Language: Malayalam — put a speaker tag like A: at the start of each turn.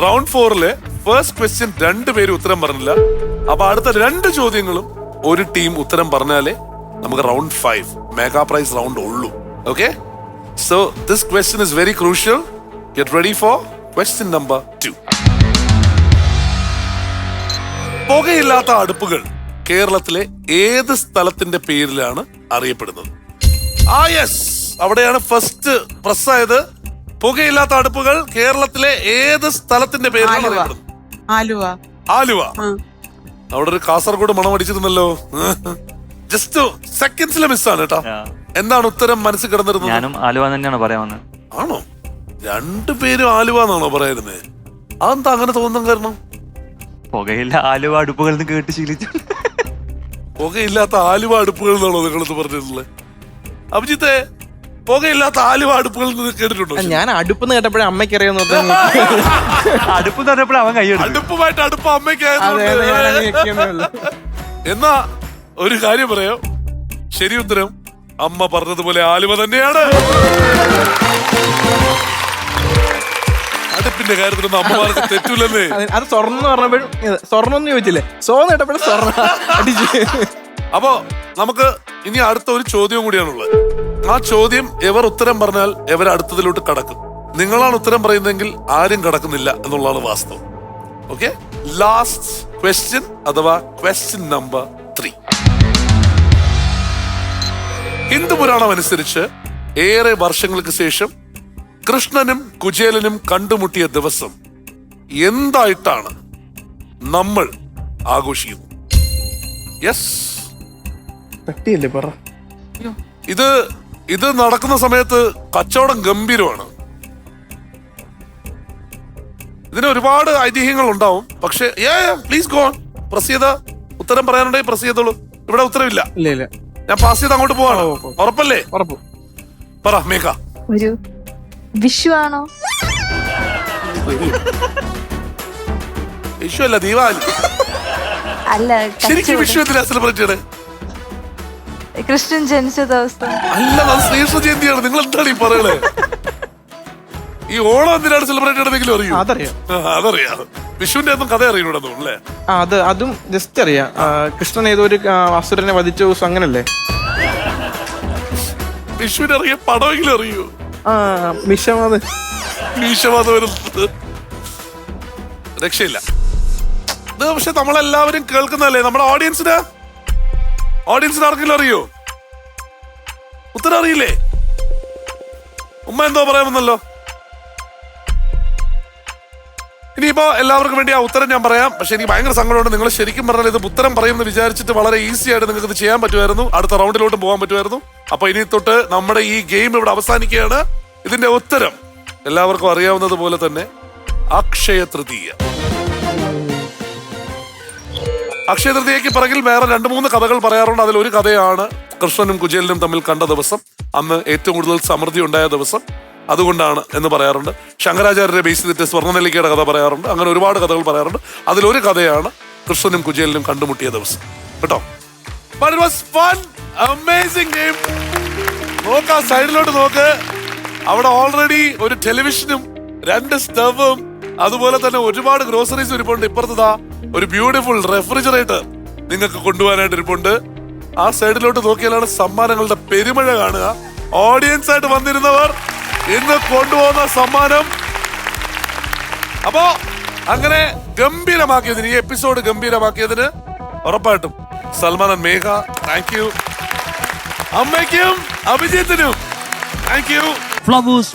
A: റൗണ്ട് ഫോറിലെ ഫസ്റ്റ് ക്വസ്റ്റ്യൻ രണ്ടുപേരും ഉത്തരം പറഞ്ഞില്ല. അപ്പൊ അടുത്ത രണ്ട് ചോദ്യങ്ങളും ഒരു ടീം ഉത്തരം പറഞ്ഞാലേ നമുക്ക് round five mega prize round ഉള്ളൂ. Okay so this question is very crucial get ready for question number two പുകയില്ലാത്ത അടുപ്പുകൾ കേരളത്തിലെ ഏത് സ്ഥലത്തിന്റെ പേരിലാണ് അറിയപ്പെടുന്നത്? ആ യെസ് അവിടെയാണ് ഫസ്റ്റ് പ്രസ്സായത് പുകയില്ലാത്ത അടുപ്പുകൾ കേരളത്തിലെ ഏത് സ്ഥലത്തിന്റെ പേരിലാണ്
B: ആലുവ.
A: അറിയപ്പെടുന്നത്?
B: ആലുവ.
A: ആലുവ.
B: ആ.
A: അവിടെ ഒരു കാസർഗോഡ് മണം അടിച്ചിരുന്നല്ലോ ജസ്റ്റ് സെക്കൻഡ്സിലെ മിസ്സാണ് കേട്ടോ.
C: ആ.
A: എന്താണ് ഉത്തരം മനസ്സിൽ കിടന്നിരുന്നത്?
C: ഞാനും ആലുവ തന്നെയാണ് പറയാൻ വന്നത്
A: ആണോ രണ്ടുപേരും ആലുവ എന്നാണോ പറയുന്നത് അതെന്താ അങ്ങനെ തോന്നുന്ന കാരണം?
C: പുകയില്ല ആലുവ അടുപ്പുകളിൽ നിന്ന് കേട്ട് ശീലിച്ചു.
A: പുകയില്ലാത്ത ആലുവ അടുപ്പുകൾ എന്നാണോ നിങ്ങളത് പറഞ്ഞിട്ടുള്ളത് അഭിജിത്തെ പുകയില്ലാത്ത ആലുവ അടുപ്പുകൾ കേട്ടിട്ടുണ്ടോ?
D: ഞാൻ അടുപ്പ് കേട്ടപ്പോഴേ അമ്മയ്ക്ക് അറിയാന്ന്
C: അടുപ്പ് തന്നപ്പോൾ അവൻ കൈയെടുത്തു
A: അടുപ്പുമായിട്ട് അടുപ്പ് അമ്മയ്ക്ക് എന്നാ ഒരു കാര്യം പറയാം. ശരി ഉത്തരം അമ്മ പറഞ്ഞതുപോലെ ആലുവ തന്നെയാണ്. അടുപ്പിന്റെ കാര്യത്തിലൊന്നും അമ്മമാർക്ക് തെറ്റൂലെന്നേ
D: അത് അത് സ്വർണം എന്ന് പറഞ്ഞപ്പോഴും സ്വർണം എന്ന് ചോദിച്ചില്ലേ? സോന്ന് കേട്ടപ്പോഴും സ്വർണ അടിച്ചു.
A: അപ്പോ നമുക്ക് ഇനി അടുത്ത ഒരു ചോദ്യവും കൂടിയാണുള്ളത്. ആ ചോദ്യം എവർ ഉത്തരം പറഞ്ഞാൽ എവർ അടുത്തതിലോട്ട് കടക്കും? നിങ്ങളാണ് ഉത്തരം പറയുന്നതെങ്കിൽ ആരും കടക്കുന്നില്ല എന്നുള്ളതാണ് വാസ്തവം. ഓക്കെ ലാസ്റ്റ് ക്വസ്റ്റ്യൻ അഥവാ ക്വസ്റ്റ്യൻ നമ്പർ ത്രീ ഹിന്ദു പുരാണം അനുസരിച്ച് ഏറെ വർഷങ്ങൾക്ക് ശേഷം കൃഷ്ണനും കുചേലനും കണ്ടുമുട്ടിയ ദിവസം എന്തായിട്ടാണ് നമ്മൾ ആഘോഷിക്കുന്നത്? യെസ് ഇത് ഇത് നടക്കുന്ന സമയത്ത് കച്ചവടം ഗംഭീരമാണ്. ഇതിന് ഒരുപാട് ഐതിഹ്യങ്ങൾ ഉണ്ടാവും. പക്ഷെ പ്ലീസ് ഗോൺ പ്രസ് ചെയ്ത ഉത്തരം പറയാനുണ്ടെങ്കിൽ പ്രസ് ചെയ്തോളൂ. ഇവിടെ ഉത്തരവില്ല.
D: ഇല്ല ഇല്ല.
A: ഞാൻ പാസ് ചെയ്ത് അങ്ങോട്ട് പോവാണ്. ഉറപ്പല്ലേ?
D: ഉറപ്പ്.
A: പറ മേഘ.
E: ഒരു വിഷു ആണോ?
A: വിഷു അല്ല ദീപാവലി.
E: അല്ല
A: ശരിക്കും. വിഷു എന്തിനാ സെലിബ്രേറ്റ് ചെയ്യണേ?
E: കൃഷ്ണൻ ജനിച്ച ദിവസം.
A: അല്ല അത് ശ്രീകൃഷ്ണ ജയന്തിയാണ്. നിങ്ങൾ എന്താണ് ഈ പറയണേ? ഈ ഓണം എന്തിനാണ് സെലിബ്രേറ്റ് ചെയ്യണമെങ്കിലും അറിയൂ?
D: അതറിയാം.
A: ആ, അതറിയാം. വിഷുവിന്റെ ഒന്നും കഥ അറിയൂടെ തോന്നുന്നു
D: ആ അത് അതും ജസ്റ്റ് അറിയാം. ആ, കൃഷ്ണൻ ഏതോ ഒരു ആ, അസുരനെ വധിച്ച ദിവസം അങ്ങനല്ലേ?
A: വിഷുവിന് അറിയാം പടമെങ്കിലും അറിയൂ?
D: ആ മിഷമാത്
A: മീശവാദ വരുന്നത് രക്ഷയില്ല. ഇത് പക്ഷെ നമ്മളെല്ലാവരും കേൾക്കുന്നതല്ലേ? നമ്മുടെ ഓഡിയൻസിന് ഓഡിയൻസിന് ആർക്കെങ്കിലും അറിയോ? ഉത്തരം അറിയില്ലേ ഉമ്മ എന്തോ പറയാമെന്നല്ലോ. ഇനിയിപ്പോ എല്ലാവർക്കും വേണ്ടി ആ ഉത്തരം ഞാൻ പറയാം. പക്ഷെ എനിക്ക് ഭയങ്കര സങ്കടമുണ്ട്. നിങ്ങൾ ശരിക്കും പറഞ്ഞാൽ ഇത് ഉത്തരം പറയുമെന്ന് വിചാരിച്ചിട്ട് വളരെ ഈസി ആയിട്ട് നിങ്ങൾക്ക് ഇത് ചെയ്യാൻ പറ്റുമായിരുന്നു. അടുത്ത റൗണ്ടിലോട്ട് പോകാൻ പറ്റുമായിരുന്നു. അപ്പൊ ഇനി തൊട്ട് നമ്മുടെ ഈ ഗെയിം ഇവിടെ അവസാനിക്കുകയാണ്. ഇതിന്റെ ഉത്തരം എല്ലാവർക്കും അറിയാവുന്നത് പോലെ തന്നെ അക്ഷയ തൃതീയ. അക്ഷയ തൃതീയക്ക് പിറകിൽ വേറെ രണ്ട് മൂന്ന് കഥകൾ പറയാറുണ്ട്. അതിൽ ഒരു കഥയാണ് കൃഷ്ണനും കുജേലിനും തമ്മിൽ കണ്ട ദിവസം. അന്ന് ഏറ്റവും കൂടുതൽ സമൃദ്ധി ഉണ്ടായ ദിവസം അതുകൊണ്ടാണ് എന്ന് പറയാറുണ്ട്. ശങ്കരാചാര്യരെ ബേസ് ചെയ്തിട്ട് സ്വർണനെല്ലിക്കയുടെ കഥ പറയാറുണ്ട്. അങ്ങനെ ഒരുപാട് കഥകൾ പറയാറുണ്ട്. അതിലൊരു കഥയാണ് കൃഷ്ണനും കുജേലിനും കണ്ടുമുട്ടിയ ദിവസം. കേട്ടോ. നോക്ക് ആ സൈഡിലോട്ട് നോക്ക്. അവിടെ ഓൾറെഡി ഒരു ടെലിവിഷനും രണ്ട് സ്റ്റവും അതുപോലെ തന്നെ ഒരുപാട് ഗ്രോസറീസ് ഇരിപ്പുണ്ട് ഇപ്പുറത്തതാ ഒരു ബ്യൂട്ടിഫുൾ റെഫ്രിജറേറ്റർ നിങ്ങൾക്ക് കൊണ്ടുപോകാനായിട്ട് ഇരിപ്പുണ്ട് ആ സൈഡിലോട്ട് നോക്കിയാലാണ് സമ്മാനങ്ങളുടെ പെരുമഴ കാണുക. ഓഡിയൻസ് ആയിട്ട് വന്നിരുന്നവർ ഇന്ന് കൊണ്ടുപോകുന്ന സമ്മാനം. അപ്പോ അങ്ങനെ ഗംഭീരമാക്കിയതിന് ഈ എപ്പിസോഡ് ഗംഭീരമാക്കിയതിന് ഉറപ്പായിട്ടും സൽമാൻ മേഘ താങ്ക് യു അമ്മയ്ക്കും അഭിജിത്തിനും താങ്ക് യു
F: ഫ്ലവേഴ്സ്